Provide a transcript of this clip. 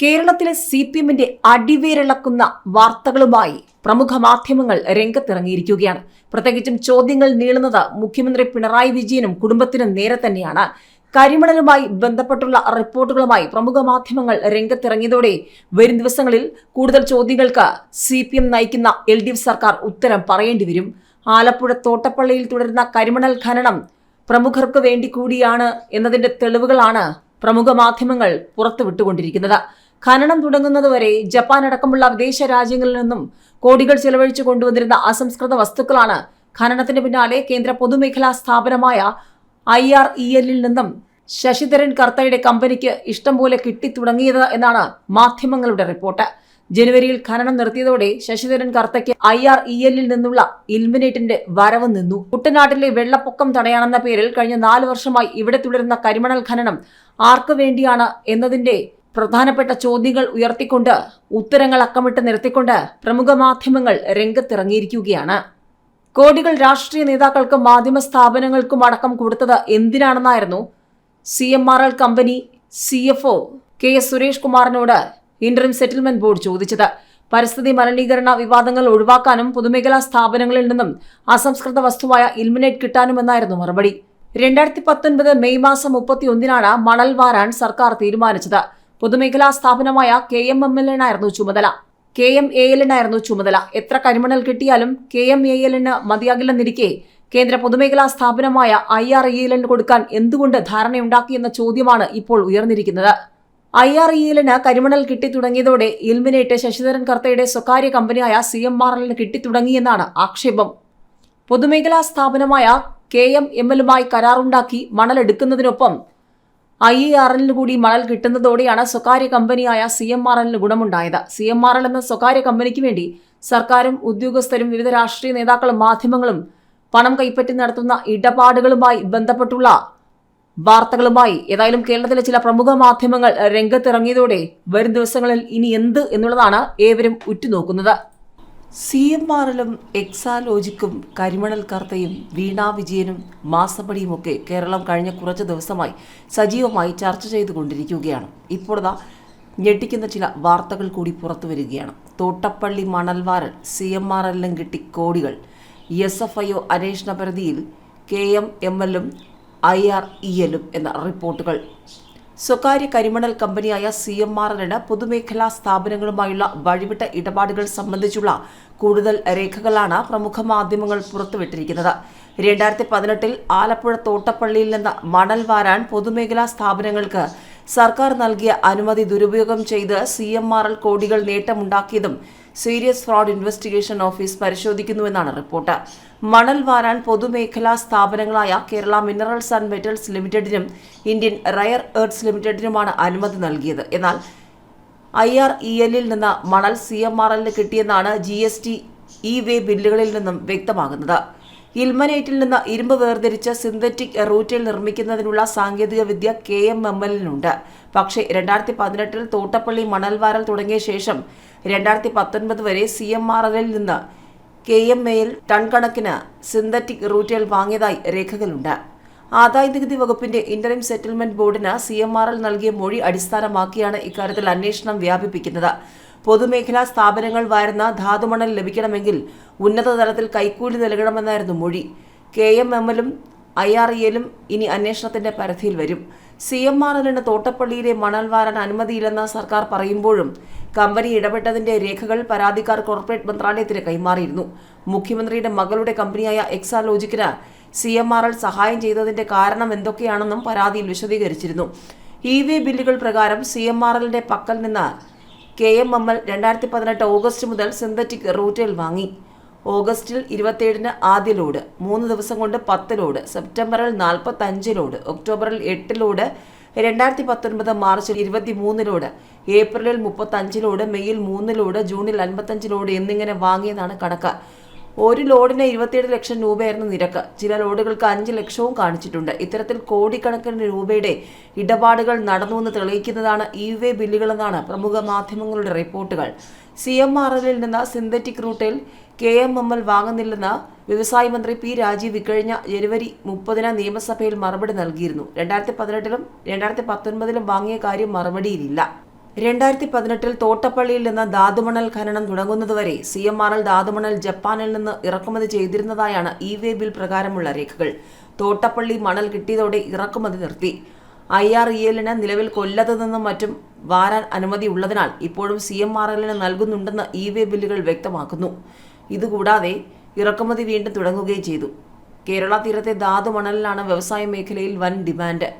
കേരളത്തിലെ C P എമ്മിന്റെ അടിവേരിളക്കുന്ന വാർത്തകളുമായി പ്രമുഖ മാധ്യമങ്ങൾ രംഗത്തിറങ്ങിയിരിക്കുകയാണ്. പ്രത്യേകിച്ചും ചോദ്യങ്ങൾ നീളുന്നത് മുഖ്യമന്ത്രി പിണറായി വിജയനും കുടുംബത്തിനും നേരെ തന്നെയാണ്. കരിമണലുമായി ബന്ധപ്പെട്ടുള്ള റിപ്പോർട്ടുകളുമായി പ്രമുഖ മാധ്യമങ്ങൾ രംഗത്തിറങ്ങിയതോടെ വരും ദിവസങ്ങളിൽ കൂടുതൽ ചോദ്യങ്ങൾക്ക് സി പി എം നയിക്കുന്ന എൽ ഡി എഫ് സർക്കാർ ഉത്തരം പറയേണ്ടി വരും. ആലപ്പുഴ തോട്ടപ്പള്ളിയിൽ തുടരുന്ന കരിമണൽ ഖനനം പ്രമുഖർക്ക് വേണ്ടി കൂടിയാണ് എന്നതിന്റെ തെളിവുകളാണ് പ്രമുഖ മാധ്യമങ്ങൾ പുറത്തുവിട്ടുകൊണ്ടിരിക്കുന്നത്. ഖനനം തുടങ്ങുന്നതുവരെ ജപ്പാൻ അടക്കമുള്ള വിദേശ രാജ്യങ്ങളിൽ നിന്നും കോടികൾ ചെലവഴിച്ചു കൊണ്ടുവന്നിരുന്ന അസംസ്കൃത വസ്തുക്കളാണ് ഖനനത്തിന് പിന്നാലെ കേന്ദ്ര പൊതുമേഖലാ സ്ഥാപനമായ ഐ ആർ ഇ എല്ലിൽ നിന്നും ശശിധരൻ കർത്തയുടെ കമ്പനിക്ക് ഇഷ്ടം പോലെ കിട്ടിത്തുടങ്ങിയത് എന്നാണ് മാധ്യമങ്ങളുടെ റിപ്പോർട്ട്. ജനുവരിയിൽ ഖനനം നിർത്തിയതോടെ ശശിധരൻ കർത്തയ്ക്ക് ഐ ആർ ഇ എല്ലിൽ നിന്നുള്ള ഇൽമിനേറ്റിന്റെ വരവ് നിന്നു. കുട്ടനാട്ടിലെ വെള്ളപ്പൊക്കം തടയാണെന്ന പേരിൽ കഴിഞ്ഞ നാല് വർഷമായി ഇവിടെ തുടരുന്ന കരിമണൽ ഖനനം ആർക്കു വേണ്ടിയാണ് എന്നതിന്റെ പ്രധാനപ്പെട്ട ചോദ്യങ്ങൾ ഉയർത്തിക്കൊണ്ട് ഉത്തരങ്ങൾ അക്കമിട്ട് നിർത്തിക്കൊണ്ട് പ്രമുഖ മാധ്യമങ്ങൾ രംഗത്തിറങ്ങിയിരിക്കുകയാണ്. കോടികൾ രാഷ്ട്രീയ നേതാക്കൾക്കും മാധ്യമ സ്ഥാപനങ്ങൾക്കും അടക്കം കൊടുത്തത് എന്തിനാണെന്നായിരുന്നു C M R L company C F O K S Suresh കുമാറിനോട് interim settlement board ചോദിച്ചത്. പരിസ്ഥിതി മലിനീകരണ വിവാദങ്ങൾ ഒഴിവാക്കാനും പൊതുമേഖലാ സ്ഥാപനങ്ങളിൽ നിന്നും അസംസ്കൃത വസ്തുവായ ഇൽമിനേറ്റ് കിട്ടാനുമെന്നായിരുന്നു മറുപടി. രണ്ടായിരത്തി പത്തൊൻപത് മെയ് മാസം മുപ്പത്തിയൊന്നിനാണ് മണൽ വാരാൻ സർക്കാർ തീരുമാനിച്ചത്. പൊതുമേഖലാ സ്ഥാപനമായ കെ എം എം എല്ലിനായിരുന്നു ചുമതല. കെ എം എ എല്ലിനായിരുന്നു ചുമതല. എത്ര കരിമണൽ കിട്ടിയാലും കെ എം എ എല്ലിന് മതിയാകില്ലെന്നിരിക്കെ കേന്ദ്ര പൊതുമേഖലാ സ്ഥാപനമായ ഐ ആർ ഇ എല്ലിന് കൊടുക്കാൻ എന്തുകൊണ്ട് ധാരണയുണ്ടാക്കിയെന്ന ചോദ്യമാണ് ഇപ്പോൾ ഉയർന്നിരിക്കുന്നത്. ഐ ആർ ഇ എല്ലിന് കരിമണൽ കിട്ടിത്തുടങ്ങിയതോടെ ഇൽമിനേറ്റ് ശശിധരൻ കർത്തയുടെ സ്വകാര്യ കമ്പനിയായ സി എം ആർ എല്ലിന് കിട്ടിത്തുടങ്ങിയെന്നാണ് ആക്ഷേപം. പൊതുമേഖലാ സ്ഥാപനമായ കെ എം എം എല്ലുമായി കരാറുണ്ടാക്കി മണൽ എടുക്കുന്നതിനൊപ്പം ഐ ഇ ആർ എല്ലിന് കൂടി മണൽ കിട്ടുന്നതോടെയാണ് സ്വകാര്യ കമ്പനിയായ സി എം ആർ എല്ലിന് ഗുണമുണ്ടായത്. സി എം ആർ എൽ എന്ന സ്വകാര്യ കമ്പനിക്ക് വേണ്ടി സർക്കാരും ഉദ്യോഗസ്ഥരും വിവിധ രാഷ്ട്രീയ നേതാക്കളും മാധ്യമങ്ങളും പണം കൈപ്പറ്റി നടത്തുന്ന ഇടപാടുകളുമായി ബന്ധപ്പെട്ടുള്ള വാർത്തകളുമായി ഏതായാലും കേരളത്തിലെ ചില പ്രമുഖ മാധ്യമങ്ങൾ രംഗത്തിറങ്ങിയതോടെ വരും ദിവസങ്ങളിൽ ഇനി എന്ത് എന്നുള്ളതാണ് ഏവരും ഉറ്റുനോക്കുന്നത്. സി എം ആറിലും എക്സാലോജിക്കും കരിമണൽ കർത്തയും വീണാ വിജയനും മാസപ്പടിയുമൊക്കെ കേരളം കഴിഞ്ഞ കുറച്ച് ദിവസമായി സജീവമായി ചർച്ച ചെയ്തുകൊണ്ടിരിക്കുകയാണ്. ഇപ്പോഴതാ ഞെട്ടിക്കുന്ന ചില വാർത്തകൾ കൂടി പുറത്തു വരികയാണ്. തോട്ടപ്പള്ളി മണൽവാരൻ സി എം ആർ കിട്ടി കോടികൾ. എസ് എഫ് ഐ ഒ അന്വേഷണ പരിധിയിൽ കെ എം എം എല്ലും ഐ ആർ ഇ എല്ലും എന്ന റിപ്പോർട്ടുകൾ സ്വകാര്യ കരിമണൽ കമ്പനിയായ സി എം ആർ എല്ലിന് പൊതുമേഖലാ സ്ഥാപനങ്ങളുമായുള്ള വഴിവിട്ട ഇടപാടുകൾ സംബന്ധിച്ചുള്ള കൂടുതൽ രേഖകളാണ് പ്രമുഖ മാധ്യമങ്ങൾ പുറത്തുവിട്ടിരിക്കുന്നത്. രണ്ടായിരത്തി പതിനെട്ടിൽ ആലപ്പുഴ തോട്ടപ്പള്ളിയിൽ നിന്ന് മണൽ വാരാൻ പൊതുമേഖലാ സ്ഥാപനങ്ങൾക്ക് സർക്കാർ നൽകിയ അനുമതി ദുരുപയോഗം ചെയ്ത് സി എം ആർ എൽ കോടികൾ നേട്ടമുണ്ടാക്കിയതും സീരിയസ് ഫ്രോഡ് ഇൻവെസ്റ്റിഗേഷൻ ഓഫീസ് പരിശോധിക്കുന്നുവെന്നാണ് റിപ്പോർട്ട്. മണൽ വാരാൻ പൊതുമേഖലാ സ്ഥാപനങ്ങളായ കേരള മിനറൽസ് ആൻഡ് മെറ്റൽസ് ലിമിറ്റഡിനും ഇന്ത്യൻ റയർ എർത്ത്സ് ലിമിറ്റഡിനുമാണ് അനുമതി നൽകിയത്. എന്നാൽ ഐ ആർ ഇ എല്ലിൽ നിന്ന് മണൽ സി എം ആർ എല്ലിന് കിട്ടിയെന്നാണ് G S T E way ബില്ലുകളിൽ നിന്നും വ്യക്തമാകുന്നത്. ഇൽമനേറ്റിൽ നിന്ന് ഇരുമ്പ് വേർതിരിച്ച് സിന്തറ്റിക് റൂറ്റിൽ നിർമ്മിക്കുന്നതിനുള്ള സാങ്കേതിക വിദ്യ കെ എം എം എല്ലിനുണ്ട് പക്ഷേ രണ്ടായിരത്തി പതിനെട്ടിൽ തോട്ടപ്പള്ളി മണൽവാരൽ തുടങ്ങിയ ശേഷം രണ്ടായിരത്തി പത്തൊൻപത് വരെ സി എം ആർ എല്ലിൽ നിന്ന് കെ എം എയിൽ ടൺ കണക്കിന് സിന്തറ്റിക് റൂറ്റിൽ വാങ്ങിയതായി രേഖകളുണ്ട്. ആദായ നികുതി വകുപ്പിന്റെ ഇന്ററിം സെറ്റിൽമെന്റ് ബോർഡിന് സി എം ആർ എൽ നൽകിയ മൊഴി അടിസ്ഥാനമാക്കിയാണ് ഇക്കാര്യത്തിൽ അന്വേഷണം വ്യാപിപ്പിക്കുന്നത്. പൊതുമേഖലാ സ്ഥാപനങ്ങൾ വാരുന്ന ധാതുമണൽ ലഭിക്കണമെങ്കിൽ ഉന്നത തലത്തിൽ കൈക്കൂലി നൽകണമെന്നായിരുന്നു മൊഴി. കെ എം എം എല്ലും ഐ ആർ ഇ എല്ലും ഇനി അന്വേഷണത്തിന്റെ പരിധിയിൽ വരും. സി എം ആർ എല്ലിന് തോട്ടപ്പള്ളിയിലെ മണൽ വാരാൻ അനുമതിയില്ലെന്ന് സർക്കാർ പറയുമ്പോഴും കമ്പനി ഇടപെട്ടതിന്റെ രേഖകൾ പരാതിക്കാർ കോർപ്പറേറ്റ് മന്ത്രാലയത്തിന് കൈമാറിയിരുന്നു. മുഖ്യമന്ത്രിയുടെ മകളുടെ കമ്പനിയായ എക്സാലോജിക്കിന് സി എം ആർ എൽ സഹായം ചെയ്തതിന്റെ കാരണം എന്തൊക്കെയാണെന്നും പരാതിയിൽ വിശദീകരിച്ചിരുന്നു. ഇ വി ബില്ലുകൾ പ്രകാരം സി എം ആർ എല്ലിന്റെ പക്കൽ നിന്ന് കെ എം എം എൽ രണ്ടായിരത്തി പതിനെട്ട് ഓഗസ്റ്റ് മുതൽ സിന്തറ്റിക് റൂട്ടിൽ വാങ്ങി. ഓഗസ്റ്റിൽ ഇരുപത്തിയേഴിന് ആദ്യ ലോഡ് മൂന്ന് ദിവസം കൊണ്ട് പത്ത് ലോഡ് സെപ്റ്റംബറിൽ നാൽപ്പത്തി അഞ്ച് ലോഡ് ഒക്ടോബറിൽ എട്ട് ലോഡ് രണ്ടായിരത്തി പത്തൊൻപത് മാർച്ചിൽ ഇരുപത്തി മൂന്ന് ലോഡ് ഏപ്രിലിൽ മുപ്പത്തഞ്ച് ലോഡ് മെയ്യിൽ മൂന്ന് ലോഡ് ജൂണിൽ അൻപത്തഞ്ച് ലോഡ് എന്നിങ്ങനെ വാങ്ങിയതാണ് കണക്ക്. ഒരു ലോഡിന് ഇരുപത്തിയേഴ് ലക്ഷം രൂപയായിരുന്നു നിരക്ക്. ചില ലോഡുകൾക്ക് അഞ്ച് ലക്ഷവും കാണിച്ചിട്ടുണ്ട്. ഇത്തരത്തിൽ കോടിക്കണക്കിന് രൂപയുടെ ഇടപാടുകൾ നടന്നുവെന്ന് തെളിയിക്കുന്നതാണ് ഇ വേ ബില്ലുകളെന്നാണ് പ്രമുഖ മാധ്യമങ്ങളുടെ റിപ്പോർട്ടുകൾ. സി എം ആർ എല്ലിൽ നിന്ന് synthetic rutile K M M L വാങ്ങുന്നില്ലെന്ന് വ്യവസായ മന്ത്രി പി രാജീവ് ഇക്കഴിഞ്ഞ ജനുവരി മുപ്പതിന് നിയമസഭയിൽ മറുപടി നൽകിയിരുന്നു. രണ്ടായിരത്തി പതിനെട്ടിലും രണ്ടായിരത്തി പത്തൊൻപതിലും വാങ്ങിയ കാര്യം മറുപടിയിലില്ല. രണ്ടായിരത്തി പതിനെട്ടിൽ തോട്ടപ്പള്ളിയിൽ നിന്ന് ധാതുമണൽ ഖനനം തുടങ്ങുന്നതുവരെ സി എം ആർ എൽ ധാതുമണൽ ജപ്പാനിൽ നിന്ന് ഇറക്കുമതി ചെയ്തിരുന്നതായാണ് ഇ വേ ബിൽ പ്രകാരമുള്ള രേഖകൾ. തോട്ടപ്പള്ളി മണൽ കിട്ടിയതോടെ ഇറക്കുമതി നിർത്തി. ഐ ആർ ഇ എല്ലിന് നിലവിൽ കൊല്ലത്ത് നിന്നും മറ്റും വാരാൻ അനുമതി ഉള്ളതിനാൽ ഇപ്പോഴും സി എം ആർ എല്ലിന് നൽകുന്നുണ്ടെന്ന് ഇ വേ ബില്ലുകൾ വ്യക്തമാക്കുന്നു. ഇതുകൂടാതെ ഇറക്കുമതി വീണ്ടും തുടങ്ങുകയും ചെയ്തു. കേരള തീരത്തെ ധാതു മണലിലാണ് വ്യവസായ മേഖലയിൽ വൻ ഡിമാൻഡ്.